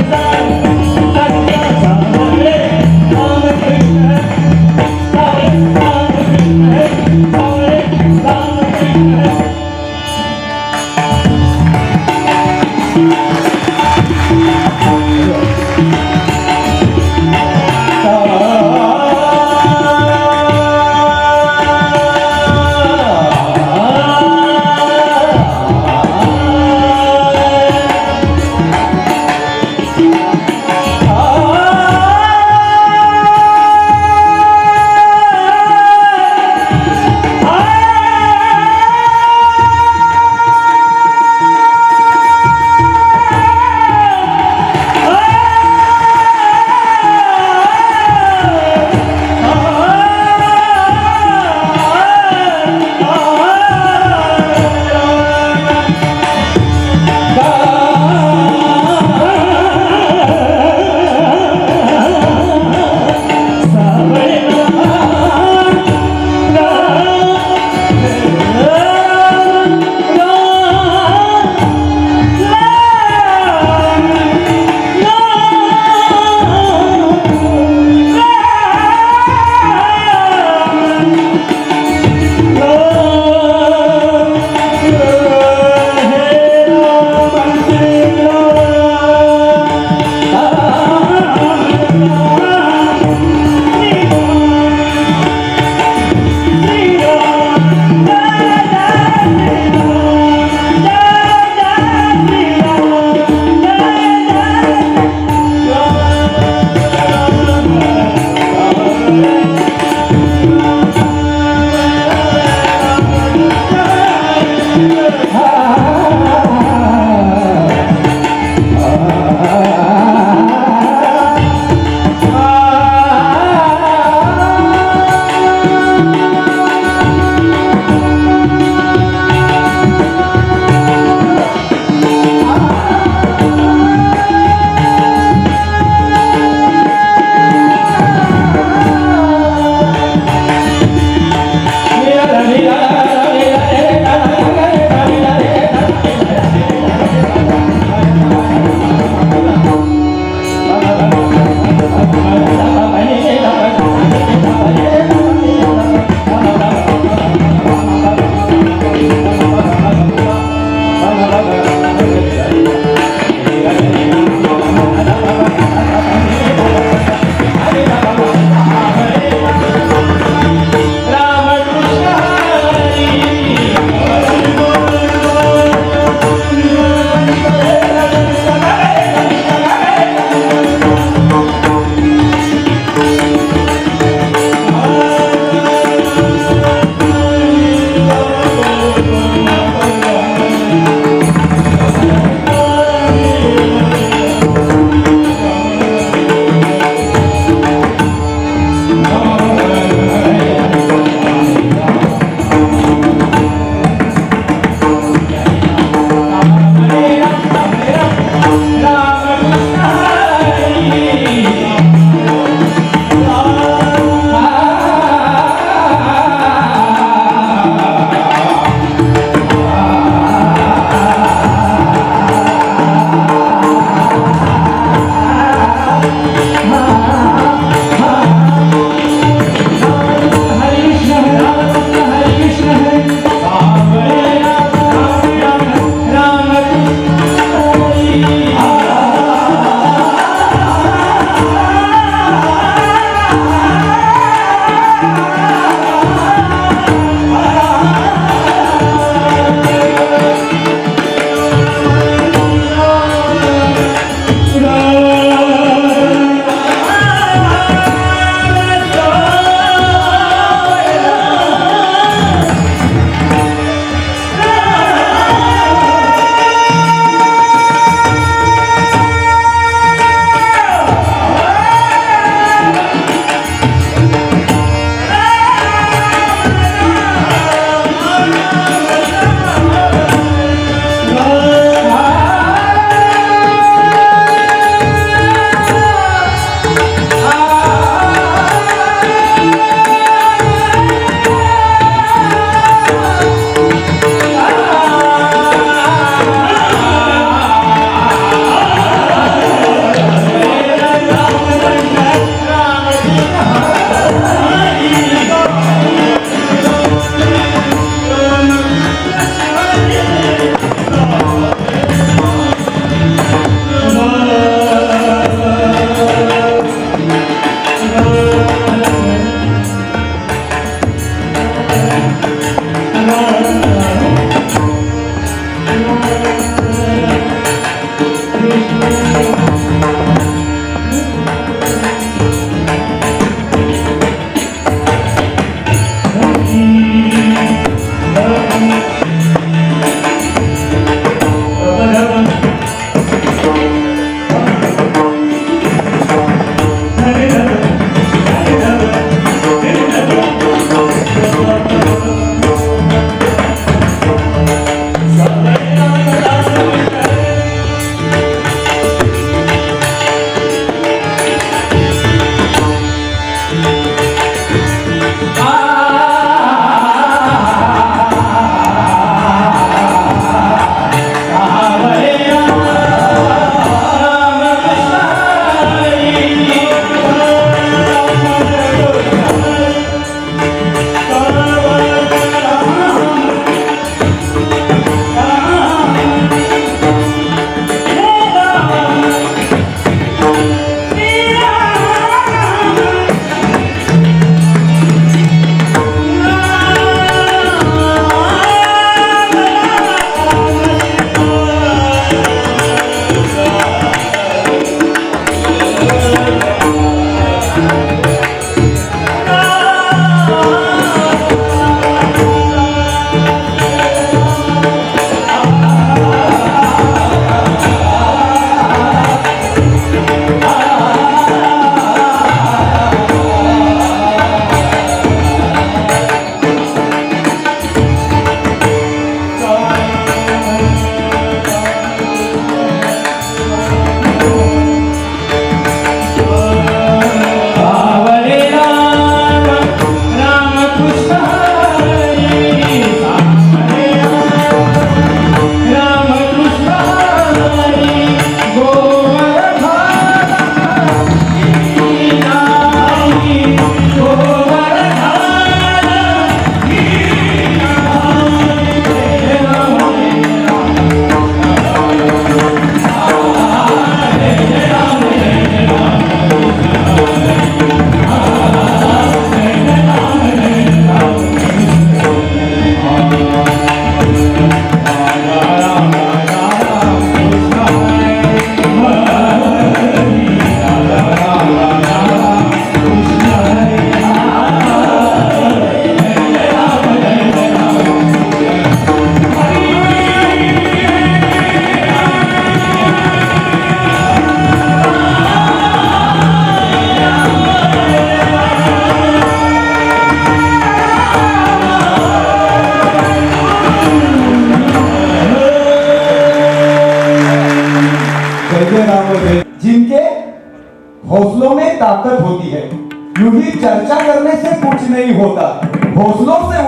Bye.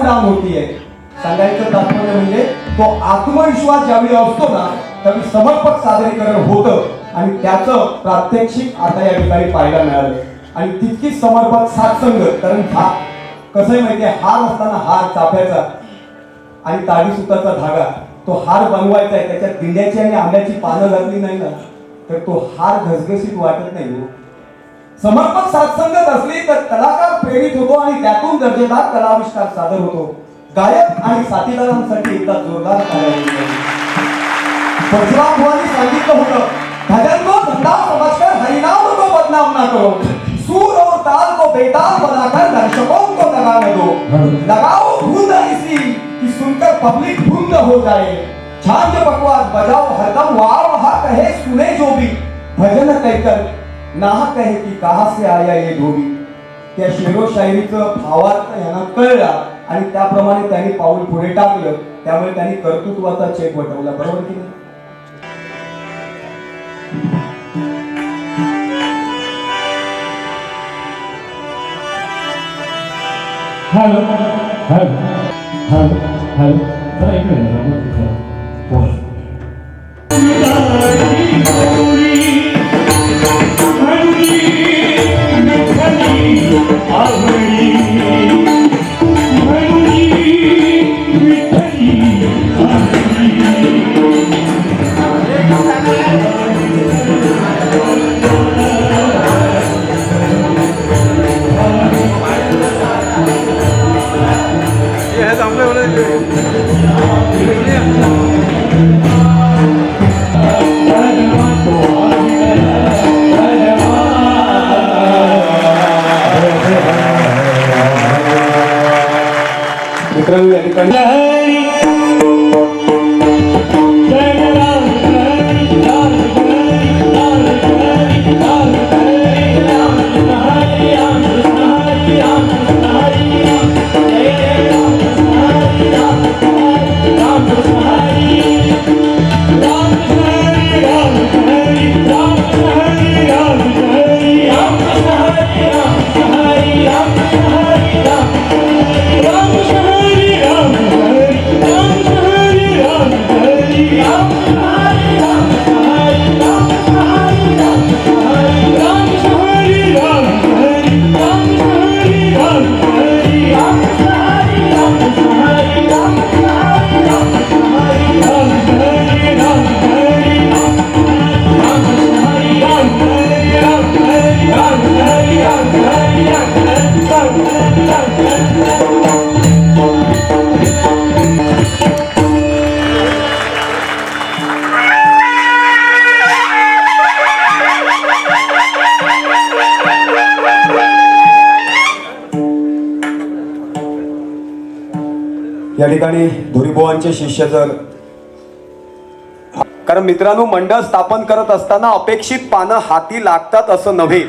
काम होती आहे सांगायचं तात्पर्य म्हणजे तो आत्मविश्वास ज्यावेळी असतो ना त्यावेळी समर्पक सादरीकरण होतं आणि त्याचं प्रात्यक्षिक आता या ठिकाणी पाहायला मिळालं. आणि तितकीच समर्पक सातसंग कारण हा कसं माहितीये हार असताना हार चाफ्याचा आणि ताडी सुताचा धागा तो हार बनवायचा आहे त्याच्यात दिंड्याची आणि आंब्याची पानं घातली नाही ना तर तो हार घसघसीत वाटत नाही हो. समर्पक साथसंगत असली तर कलाकार प्रेरित होतो आणि त्यातून दर्जेदार कलाविष्कार सादर होतो. गायक आणि साथीदारांसाठी एकदा जोरदार परशुराम सांगितलं होतं भजन को धंधा समझकर हरिनाम को बदनाम ना करो. सूर और ताल को बेताल बनाकर दर्शकों को लगा न दो. लगाओ धुन ऐसी कि सुनकर पब्लिक धुंध हो जाए। छांद बकवास बजाओ हरदम वाह वहा कहे सुने जो भी. भजन कहकर नाहक आहे की कहा से आया ये धोबी? त्या शेरोशाहीचं भावार्थ यांना कळला आणि त्याप्रमाणे त्यांनी पाऊल पुढे टाकलं. त्यामुळे त्यांनी कर्तृत्वाचा चेक वटवला. बरोबर की नाही? हॅलो हॅलो हॅलो हॅलो जरा एक I'll ठिकाणी धुरीबुवांचे शिष्य जर कारण मित्रांनो मंडळ स्थापन करत असताना अपेक्षित पानं हाती लागतात असं नव्हे.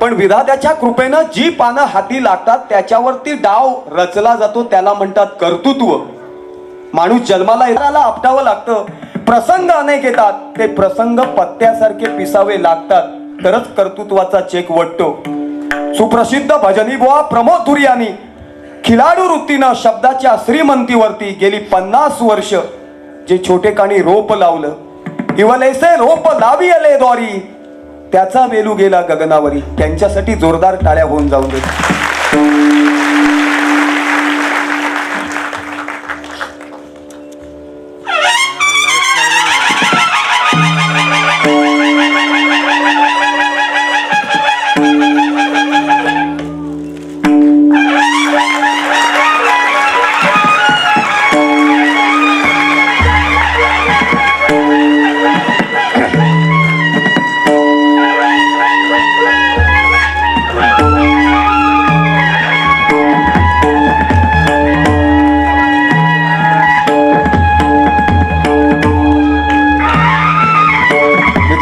पण विधात्याच्या कृपेनं जी पानं हाती लागतात त्याच्यावरती डाव रचला जातो त्याला म्हणतात कर्तृत्व. माणूस जन्माला येणारा आपटावं लागतं. प्रसंग अनेक येतात. ते प्रसंग पत्त्यासारखे पिसावे लागतात. तरच कर्तृत्वाचा चेक वटतो. सुप्रसिद्ध भजनी बुवा प्रमोद धुरी यांनी खिलाडू वृत्तीनं शब्दाच्या श्रीमंतीवरती गेली पन्नास वर्ष. जे छोटे काणी रोप लावलं. इवलेसे रोप लावी आले द्वारी. त्याचा वेलू गेला गगनावरी. त्यांच्यासाठी जोरदार टाळ्या होऊन जाऊन देत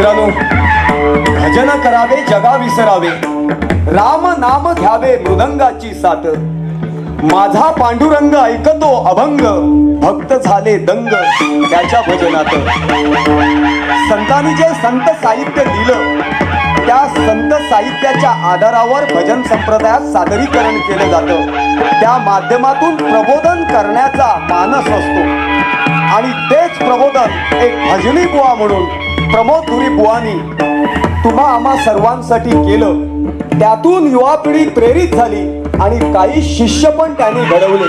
मित्रांनो भजन करावे जगा विसरावे राम नाम घ्यावे मृदंगाची साथ. माझा पांडुरंग ऐकतो अभंग भक्त झाले दंग त्याच्या भजनात. संतांनी जे संत साहित्य दिलं त्या संत साहित्याच्या आधारावर भजन संप्रदायात सादरीकरण केलं जातं. त्या माध्यमातून प्रबोधन करण्याचा मानस असतो. आणि तेच प्रबोधन एक भजनी बुवा म्हणून प्रमोद धुरी बुवानी तुम्हा आम्हा सर्वांसाठी केलं. त्यातून युवा पिढी प्रेरित झाली आणि काही शिष्य पण त्यांनी घडवले.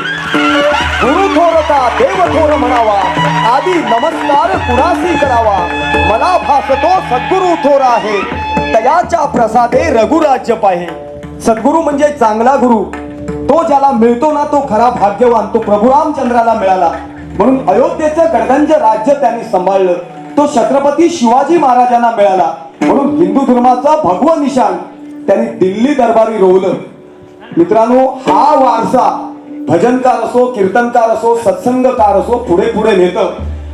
गुरु थोरता देव थोर म्हणावा आधी नमस्कार कुणासी करावा. मला भासतो सद्गुरु थोर आहे तयाच्या प्रसादे रघुराज्य पाहे. सद्गुरु म्हणजे चांगला गुरु. तो ज्याला मिळतो ना तो खरा भाग्यवान तो प्रभू रामचंद्राला मिळाला. म्हणून अयोध्येचं गडगंज राज्य त्यांनी सांभाळलं. तो छत्रपती शिवाजी महाराजांना मिळाला. म्हणून हिंदू धर्माचा भगवा निशाण त्यांनी दिल्ली दरबारी रोवलं. मित्रांनो हा वारसा भजनकार असो कीर्तनकार असो सत्संगकार असो पुढे पुढे नेत.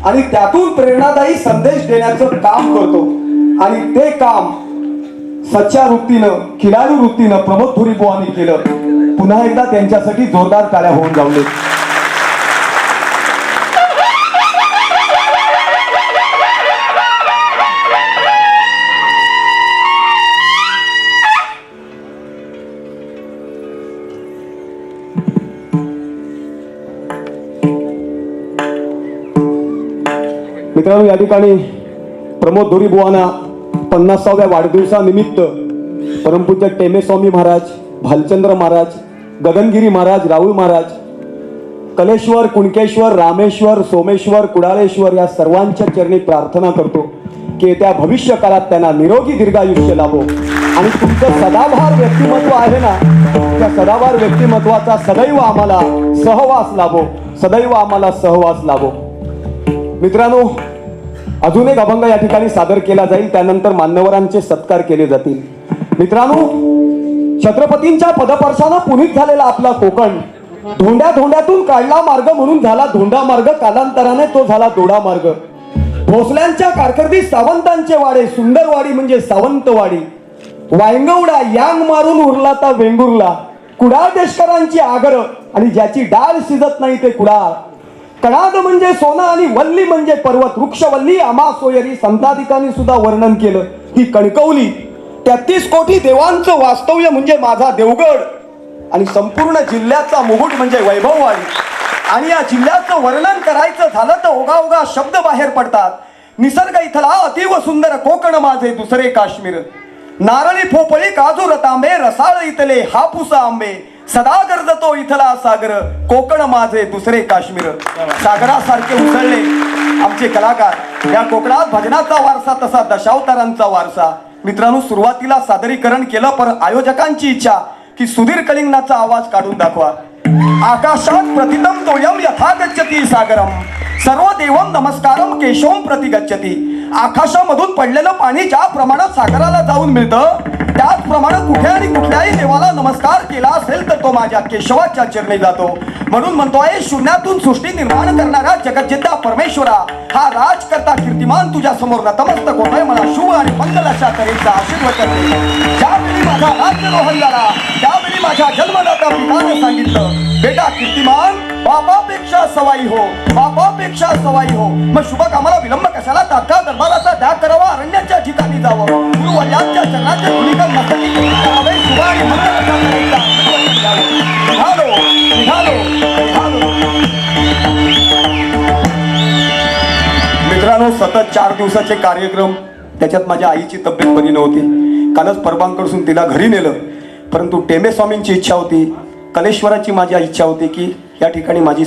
आणि त्यातून प्रेरणादायी संदेश देण्याचं काम करतो. आणि ते काम सच्च्या वृत्तीनं खिलाडू वृत्तीनं प्रमोद थोरी केलं. पुन्हा एकदा त्यांच्यासाठी जोरदार टाळ्या होऊन जाऊ मित्रांनो या ठिकाणी प्रमोद धोरी बुवाना पन्नासाव्या वाढदिवसानिमित्त परमपूज्य टेमेस्वामी महाराज भालचंद्र महाराज गगनगिरी महाराज राहुल महाराज कलेश्वर कुणकेश्वर रामेश्वर सोमेश्वर कुडाळेश्वर या सर्वांच्या चरणी प्रार्थना करतो की त्या भविष्य काळात त्यांना निरोगी दीर्घायुष्य लाभो. आणि तुमचं सदाभार व्यक्तिमत्व आहे ना त्या सदाभार व्यक्तिमत्वाचा सदैव आम्हाला सहवास लाभो. सदैव आम्हाला सहवास लाभो. मित्रांनो अजून एक अभंग या ठिकाणी सादर केला जाईल. त्यानंतर मान्यवरांचे सत्कार केले जातील. मित्रांनो छत्रपतींच्या पदपर्शानं पुनीत झालेला आपला कोकण धोंड्या धोंड्यातून काढला मार्ग म्हणून झाला धोंडा मार्ग. कालांतराने तो झाला दोडा मार्ग. भोसल्यांच्या कारकिर्दीत सावंतांचे वाडे सुंदरवाडी म्हणजे सावंतवाडी. वायंगवडा यांग मारून उरला तर वेंगुर्ला. कुडाळ देशकरांची आगर आणि ज्याची डाळ शिजत नाही ते कुडाळ. कणाद म्हणजे सोनं आणि वल्ली म्हणजे पर्वत. वृक्षवल्ली आमा सोयरी संताधिकांनी सुद्धा वर्णन केलं. ती कणकवली तेहतीस कोटी देवांचं वास्तव्य म्हणजे माझा देवगड. आणि संपूर्ण जिल्ह्याचा मुकुट म्हणजे वैभववाडी. आणि या जिल्ह्याचं वर्णन करायचं झालं तर ओघा ओघा शब्द बाहेर पडतात. निसर्ग इथला अतिव सुंदर कोकण माझे दुसरे काश्मीर. नारळी फोपळी काजू रतांबे रसाळ इथले हापूस आंबे. सदा गरजतो इथला सागर कोकण माझे दुसरे काश्मीर. सागरासारखे उसळले आमचे कलाकार. या कोकणात भजनाचा वारसा तसा दशावतारांचा वारसा. मित्रांनो सुरुवातीला सादरीकरण केलं पण आयोजकांची इच्छा की सुधीर कलिंगनाचा आवाज काढून दाखवा. आकाशात प्रतितम तोयम यथा गच्छती सागरम. सर्व देवम नमस्कारम केशवम प्रति गच्छती. आकाशामधून पडलेलं पाणी ज्या प्रमाणात सागराला जाऊन मिळतं त्याचप्रमाणे कुठे आणि कुठल्याही देवाला नमस्कार केला असेल तर तो माझ्या केशवाच्या चरणी जातो. म्हणून म्हणतोय शून्यातून सृष्टी निर्माण करणारा जगज्जिता परमेश्वरा हा राजकर्ता कीर्तिमान तुझ्या समोर नतमस्तक होतोय. मला शुभ आणि मंगलाच्या तऱ्हेचा आशीर्वाद करते. ज्यावेळी माझा राज्यरोहण झाला त्यावेळी माझ्या जन्मदाता पिताने सांगितलं बेटा कीर्तिमान बापापेक्षा सवाई हो बापापेक्षा सवाई हो. मग शुभ कामाला विलंब कशाला? तात्काळ दरबाराचा ठिकाणी जावं. गुरुवर्यांच्या चरणाच्या धुळीकर मस्तकी करावे शुभ आणि निघालो निघालो निघालो. मित्रांनो सतत चार दिवसाचे कार्यक्रम. त्याच्यात माझ्या आईची तब्येत बरी नव्हती. कालच परबांकडसून तिला घरी नेलं. परंतु टेंबे स्वामींची इच्छा होती. कलेश्वराची माझी इच्छा होती की या ठिकाणी माझी